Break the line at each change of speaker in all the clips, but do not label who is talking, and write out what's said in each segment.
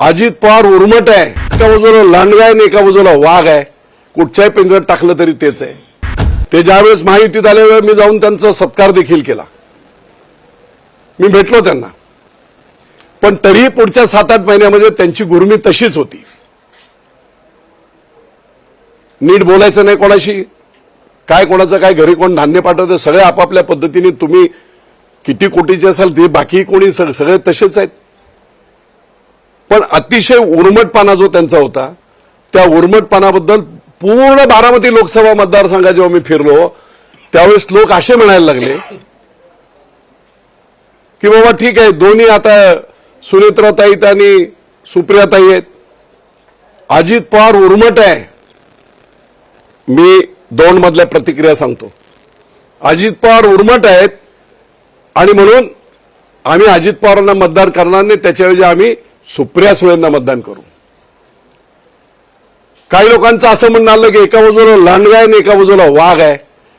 अजित पवार उर्मट आहे. एका बाजूला लांडगा आहे आणि एका बाजूला वाघ आहे. कुठच्याही पिंजऱ्यात टाकलं तरी तेच आहे. ते ज्यावेळेस महायुतीत आल्यावेळेस मी जाऊन त्यांचा सत्कार देखील केला. मी भेटलो त्यांना. पण तरीही पुढच्या सात आठ महिन्यामध्ये त्यांची गुरमी तशीच होती. नीट बोलायचं नाही कोणाशी. काय कोणाचं काय घरी कोण धान्य पाठवतं सगळे आपापल्या पद्धतीने तुम्ही किती कोटीचे असाल ते बाकी कोणी सगळे तसेच आहेत. पण अतिशय उर्मटपणा जो त्यांचा होता त्या उर्मटपणाबद्दल पूर्ण बारामती लोकसभा मतदारसंघात जेव्हा मी फिरलो त्यावेळेस लोक असे म्हणायला लागले की बाबा ठीक आहे दोन्ही आता सुनेत्रा ताईत आणि सुप्रियाताई आहेत. अजित पवार उर्मट आहे. मी दोन मधल्या प्रतिक्रिया सांगतो. अजित पवार उर्मट आहेत आणि म्हणून आम्ही अजित पवारांना मतदान करणार नाही त्याच्याऐवजी आम्ही सुप्रिया सुळेंना मतदान करू. काही लोकांचं असं म्हणणं आलं की एका बाजूला लांडगा आहे आणि एका बाजूला वाघ आहे.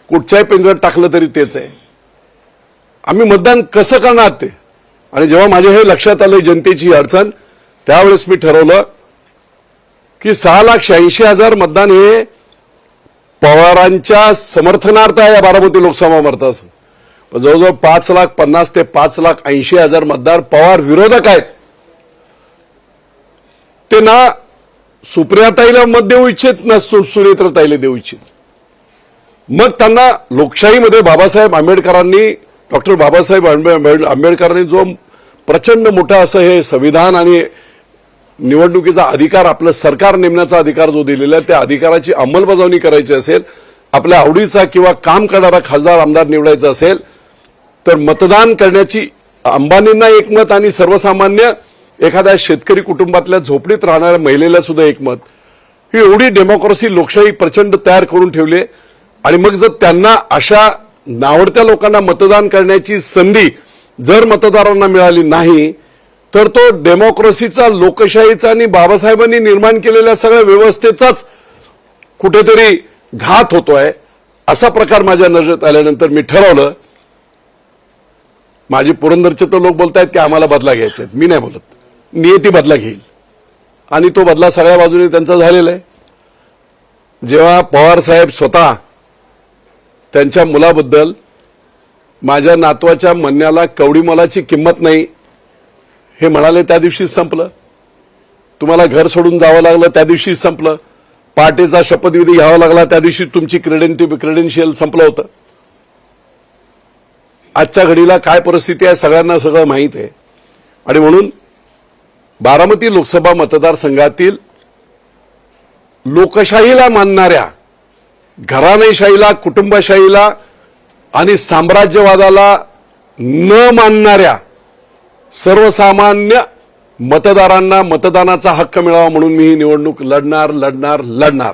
कुठच्याही पिंजऱ्यात टाकलं तरी तेच आहे. आम्ही मतदान कसं करणार ते? आणि जेव्हा माझ्या हे लक्षात आलं जनतेची अडचण त्यावेळेस मी ठरवलं की सहा लाख शहाऐंशी हजार मतदान हे पवारांच्या समर्थनार्थ आहे या बारामती लोकसभा मतदारसंघ. जवळजवळ पाच लाख पन्नास ते पाच लाख ऐंशी हजार मतदार पवार विरोधक आहेत. ते ना सुप्रियाताईला मत देऊ इच्छित ना सु- सुनेत्रताईला देऊ इच्छित. मग त्यांना लोकशाहीमध्ये बाबासाहेब आंबेडकरांनी डॉक्टर बाबासाहेब आंबे- आंबेडकरांनी जो प्रचंड मोठा असं हे संविधान आणि निवडणुकीचा अधिकार आपलं सरकार नेमण्याचा अधिकार जो दिलेला आहे त्या अधिकाराची अंमलबजावणी करायची असेल आपल्या आवडीचा किंवा काम करणारा खासदार आमदार निवडायचा असेल तर मतदान करण्याची अंबानींना एकमत आणि सर्वसामान्य एखाद्या शेतकरी कुटुंबातल्या झोपडीत राहणाऱ्या महिलेला सुद्धा एक मत. ही एवढी डेमोक्रेसी लोकशाही प्रचंड तयार करून ठेवली आणि मग जर त्यांना अशा नावडत्या लोकांना मतदान करण्याची संधी जर मतदारांना मिळाली नाही तर तो डेमोक्रेसीचा लोकशाहीचा आणि बाबासाहेबांनी निर्माण केलेल्या सगळ्या व्यवस्थेचाच कुठेतरी घात होतोय असा प्रकार माझ्या नजरेत आल्यानंतर मी ठरवलं. माझे पुरंदरचे तर लोक बोलतायत की आम्हाला बदला घ्यायचा आहेत मी नाही बोलत. नियती बदला घेईल. आणि तो बदला सगळ्या बाजूने त्यांचा झालेला आहे. जेव्हा पवार साहेब स्वतः त्यांच्या मुलाबद्दल माझ्या नातवाच्या म्हणण्याला कवडी मोलाची किंमत नाही हे म्हणाले त्या दिवशीच संपलं. तुम्हाला घर सोडून जावं लागलं त्या दिवशीच संपलं. पहाटेचा शपथविधी घ्यावा लागला त्या दिवशी तुमची क्रेडेंटि क्रेडेन्शियल संपलं होतं. आजच्या घडीला काय परिस्थिती आहे सगळ्यांना सगळं माहीत आहे. आणि म्हणून बारामती लोकसभा मतदारसंघातील लोकशाहीला मानणाऱ्या घराणेशाहीला कुटुंबशाहीला आणि साम्राज्यवादाला न मानणाऱ्या सर्वसामान्य मतदारांना मतदानाचा हक्क मिळावा म्हणून मी ही निवडणूक लढणार लढणार लढणार.